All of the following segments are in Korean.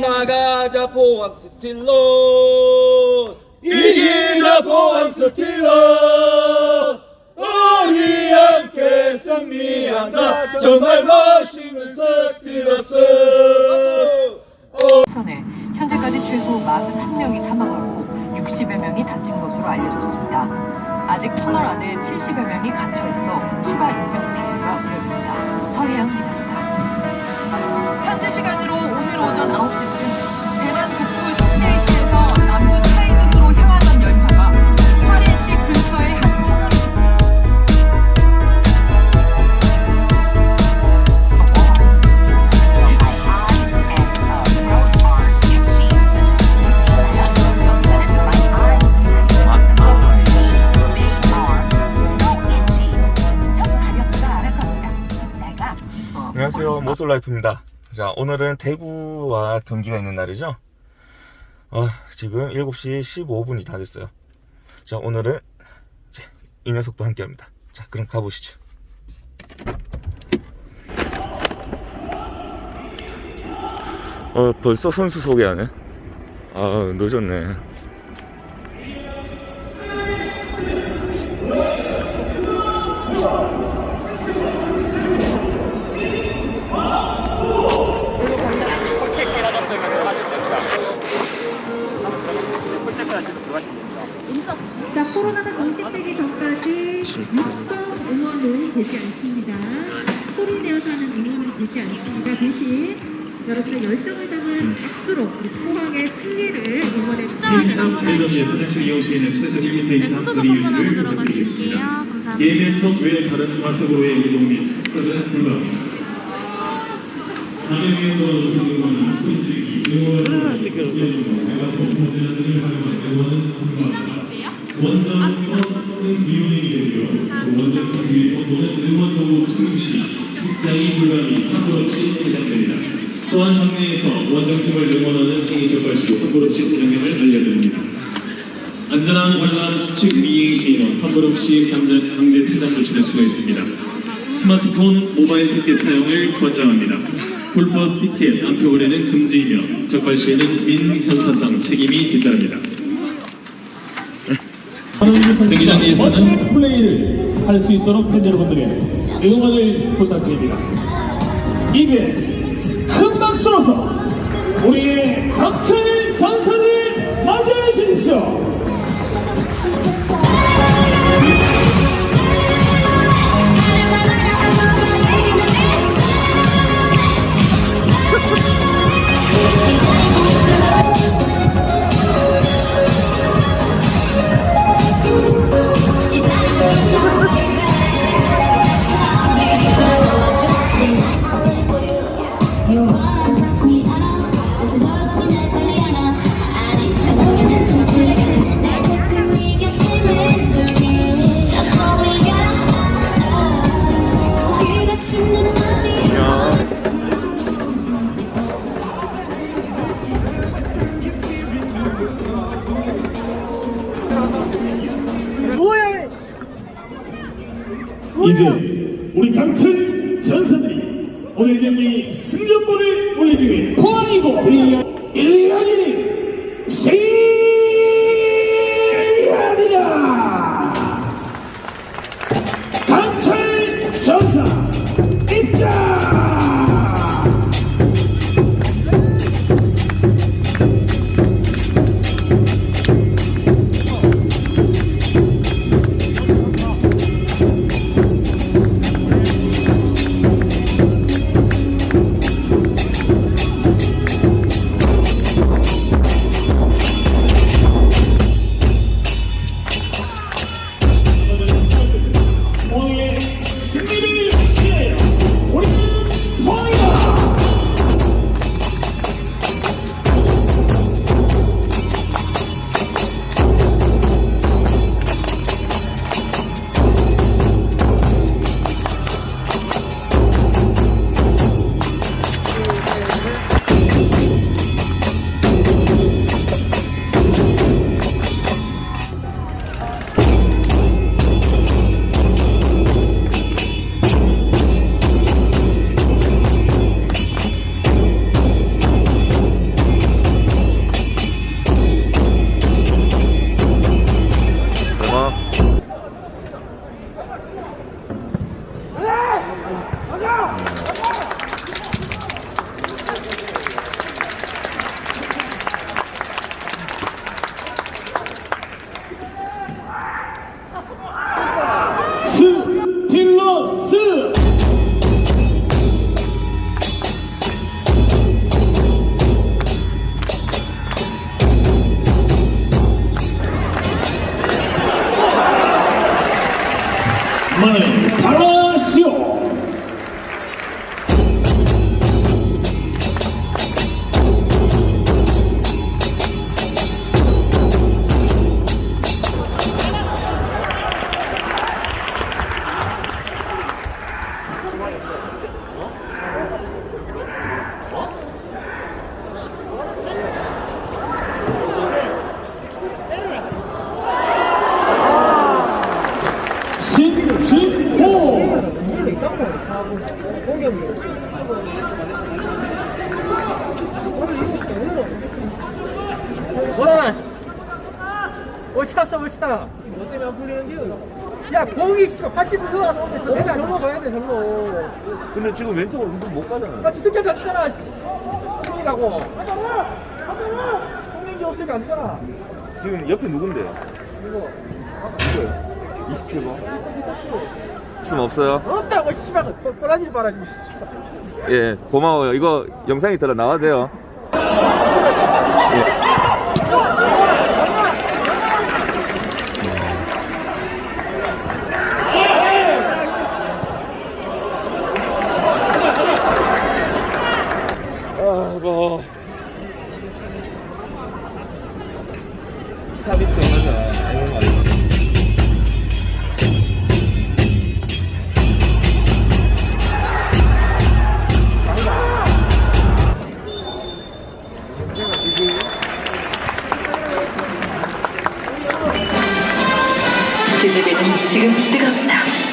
나가자 포항 스틸러스 이기자 포항 스틸러스 우리 함께 승리한다. 정말 멋있는 스틸러스. 선에 현재까지 최소 41명이 사망하고 60여 명이 다친 것으로 알려졌습니다. 아직 터널 안에 70여 명이 갇혀 있어 추가 인명 피해가 우려됩니다. 서혜영 기자 안녕하세요. 모쏠라이프입니다. 자 오늘은 대구와 경기가 있는 날이죠? 어, 지금 7시 15분이 다 됐어요. 자 오늘은 이제 이 녀석도 함께 합니다. 자 그럼 가보시죠. 어 벌써 선수 소개하네? 아 늦었네 되지 않습니다. 대신 여러분의 열정을 담은 박수로 우리 포항의 승리를 응원해 주시기 대전의 화장실 이용시에는 최소 1m 이상 거리 유지를 부탁드리겠습니다. 개인의석 외 다른 좌석으로의 이동 및 착석은 불가합니다. 가격에 떨어진 경우는 손질기, 응원을 원정선 또는 응원 도구 착용 시 입장이 불가하니 환불 없이 대장됩니다. 또한 장내에서 원정팀을 응원하는 행위 적 발시로 환불 없이 대장됨을 알려드립니다. 안전한 관람 수칙 미행 시에는 환불 없이 강제, 퇴장 조치될 수가 있습니다. 스마트폰, 모바일 티켓 사용을 권장합니다. 불법 티켓 안표 거래는 금지이며 적발 시에는 민형사상 책임이 뒤따릅니다. 경기장에서는 멋진 플레이를 할 수 있도록 팬 여러분들의 응원을 부탁드립니다. 이제 큰 박수로서 우리의 박철 전선을 맞이해 주십시오 이제 우리 강철 전사들이 오늘 경기 승전보를 올리기 위해 포항이고! 1학년이 그렇잖아. 뭐 때문에 안 풀리는 게? 야, 공이 씨발 80분 들어가서 내가 절로 가야 돼, 절로. 근데 지금 왼쪽으로 운동 못 가잖아. 나 주승자 잤잖아. 형이라고. 성민이 없으니까 안 되잖아. 지금 옆에 누군데요? 이거. 27번. 말씀 없어요? 없다고, 씨발. 꼬라지 봐라, 지금. 예, 고마워요. 이거 영상이 들어 나와도 돼요. 아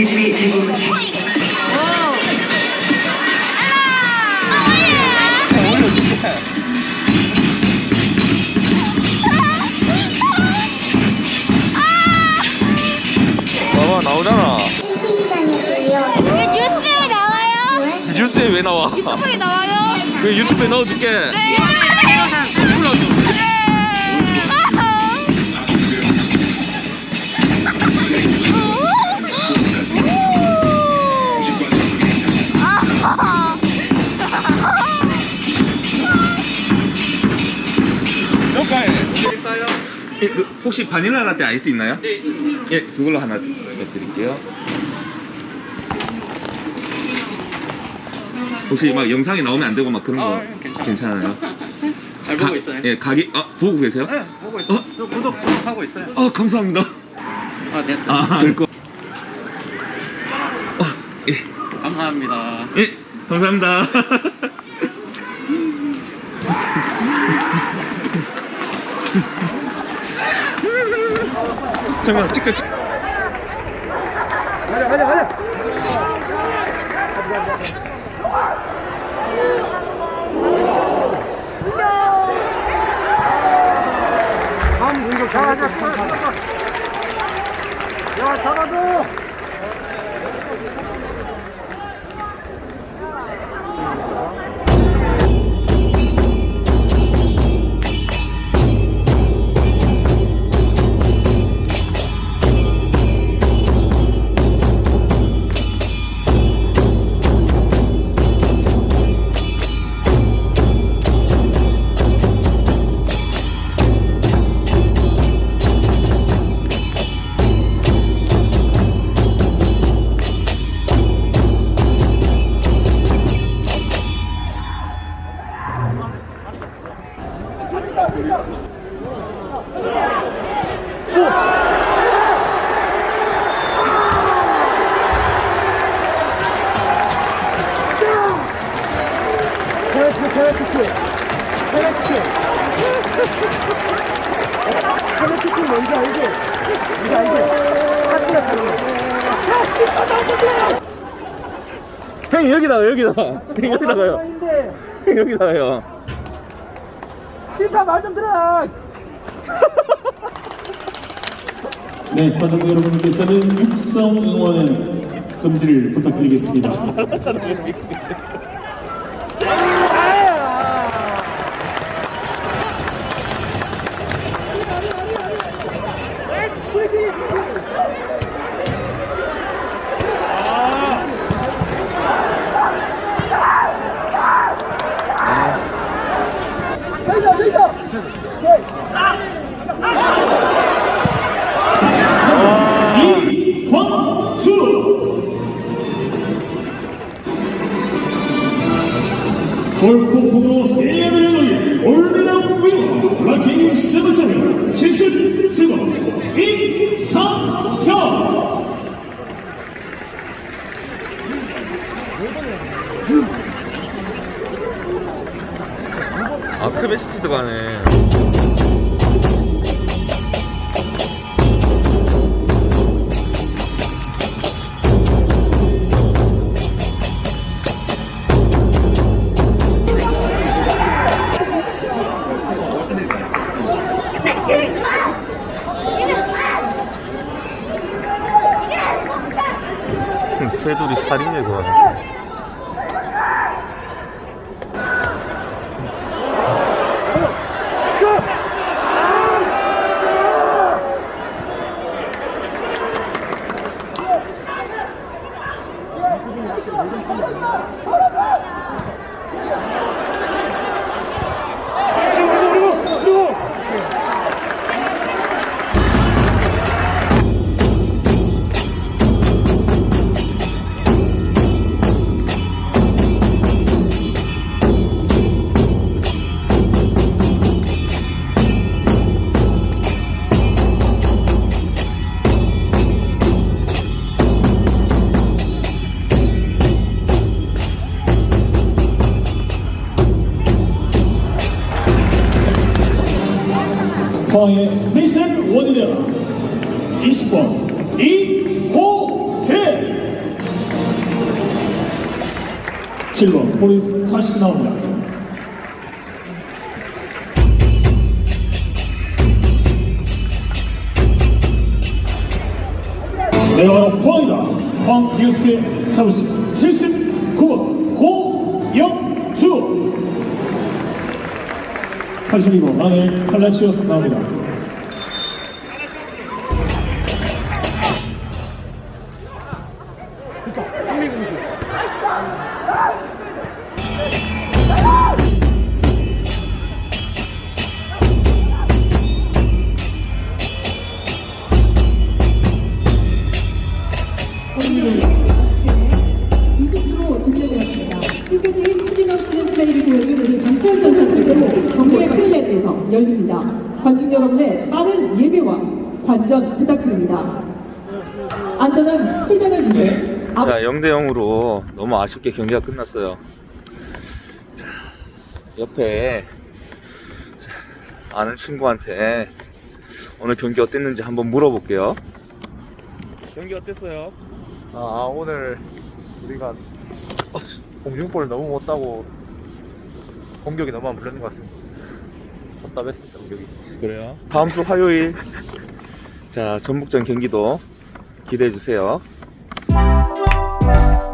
계집이 대부분 봐봐, 나오잖아. 왜 뉴스에 나와요? 뉴스에 왜 나와? 유튜브에 나와요? 그 유튜브에 넣어줄게. 네. 예, 그 혹시 바닐라 라떼 아이스 있나요? 네, 있습니다. 예, 그걸로 하나 부탁드릴게요. 혹시 막 영상에 나오면 안 되고 막 그런 거 괜찮아요? 잘 가- 보고 있어요. 예, 가게 아 보고 계세요? 네, 보고 있어요. 어? 저 구독, 구독 하고 있어요. 아 감사합니다. 아, 됐어요. 아, 될 거. 아, 예, 감사합니다. 예, 감사합니다. 잠깐 찍자 찍. 가자, 가자, 가자. 다음 공격 잘하자. 야, 잡아줘. 형 여기다가 여기다가 형 여기다가요. 형 여기다가요. 심판 말좀 들어. 네, 관중 여러분께서는 육성 응원은 금지를 부탁드리겠습니다. 여기다, 가네. 새돌이 살인예고 하네. 포항의 스페셜 원이되어 20번 이호재 7번 포리스 다시 나옵니다. 네 바로 포항이다. 포항 뉴스의 자부심 79번 고영주 82번 마늘 칼라시오스 나옵니다 0대 0으로 너무 아쉽게 경기가 끝났어요 자 옆에 자, 아는 친구한테 오늘 경기 어땠는지 한번 물어볼게요 경기 어땠어요? 아 오늘 우리가 공중볼 너무 못 따고 공격이 너무 안 불렸는 것 같습니다. 답답했습니다 공격이. 그래요? 다음 주 화요일 자 전북전 경기도 기대해 주세요 Thank you